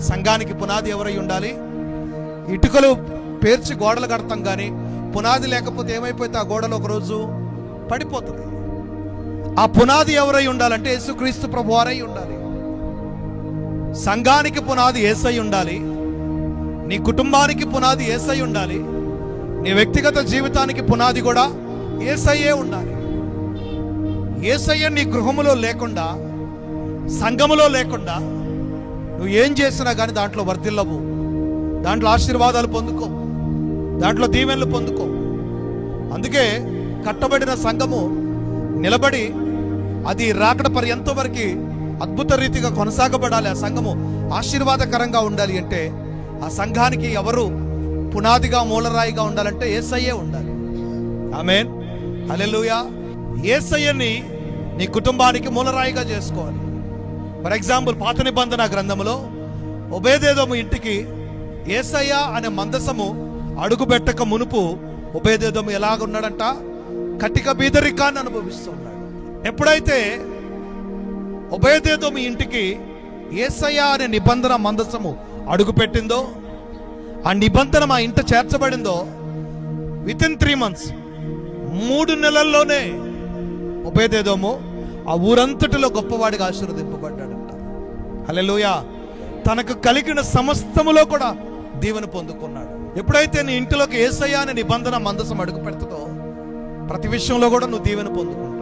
సంఘానికి పునాది ఎవరై ఉండాలి? ఇటుకలు పేర్చి గోడలు కడతాం కానీ పునాది లేకపోతే ఏమైపోతే ఆ గోడలు ఒకరోజు పడిపోతుంది. ఆ పునాది ఎవరై ఉండాలంటే యేసుక్రీస్తు ప్రభు వారై ఉండాలి. సంఘానికి పునాది ఏసై ఉండాలి. నీ కుటుంబానికి పునాది ఏసై ఉండాలి. నీ వ్యక్తిగత జీవితానికి పునాది కూడా ఏసయ్యే ఉండాలి. ఏసయ్య నీ గృహములో లేకుండా సంఘములో లేకుండా నువ్వు ఏం చేసినా కానీ దాంట్లో వర్ధిల్లవు. దాంట్లో ఆశీర్వాదాలు పొందుకో. దాంట్లో దీవెనలు పొందుకో. అందుకే కట్టబడిన సంఘము నిలబడి అది రాకడ పర్యంత వరకు అద్భుత రీతిగా కొనసాగబడాలి. ఆ సంఘము ఆశీర్వాదకరంగా ఉండాలి అంటే ఆ సంఘానికి ఎవరు పునాదిగా మూలరాయిగా ఉండాలంటే ఏసయ్యే ఉండాలి. ఆమెన్. అలెలుయా ఏసయ్యని నీ కుటుంబానికి మూలరాయిగా చేసుకోవాలి. ఫర్ ఎగ్జాంపుల్ పాత నిబంధన గ్రంథంలో ఉభయదేదోము ఇంటికి ఏసయ్య అనే మందసము అడుగుబెట్టక మునుపు ఉభయదేదోము ఎలాగున్నాడంట? కటిక బీదరికాన్ని అనుభవిస్తున్నాడు ఎప్పుడైతే ఉభయదేదోము ఇంటికి ఏసయ్య అనే నిబంధన మందసము అడుగుపెట్టిందో ఆ నిబంధన మా ఇంట చేర్చబడిందో విత్ ఇన్ త్రీ మంత్స్ మూడు నెలల్లోనే ఉపేదేదోమో ఆ ఊరంతటిలో గొప్పవాడిగా ఆశీర్వదింపబడ్డాడు. హల్లెలూయా. తనకు కలిగిన సమస్తములో కూడా దీవెన పొందుకున్నాడు. ఎప్పుడైతే నీ ఇంటిలోకి ఏసయ్య అనే నిబంధన మందసం అడుగు పెడుతుందో ప్రతి విషయంలో కూడా నువ్వు దీవెన పొందుకుంటావు.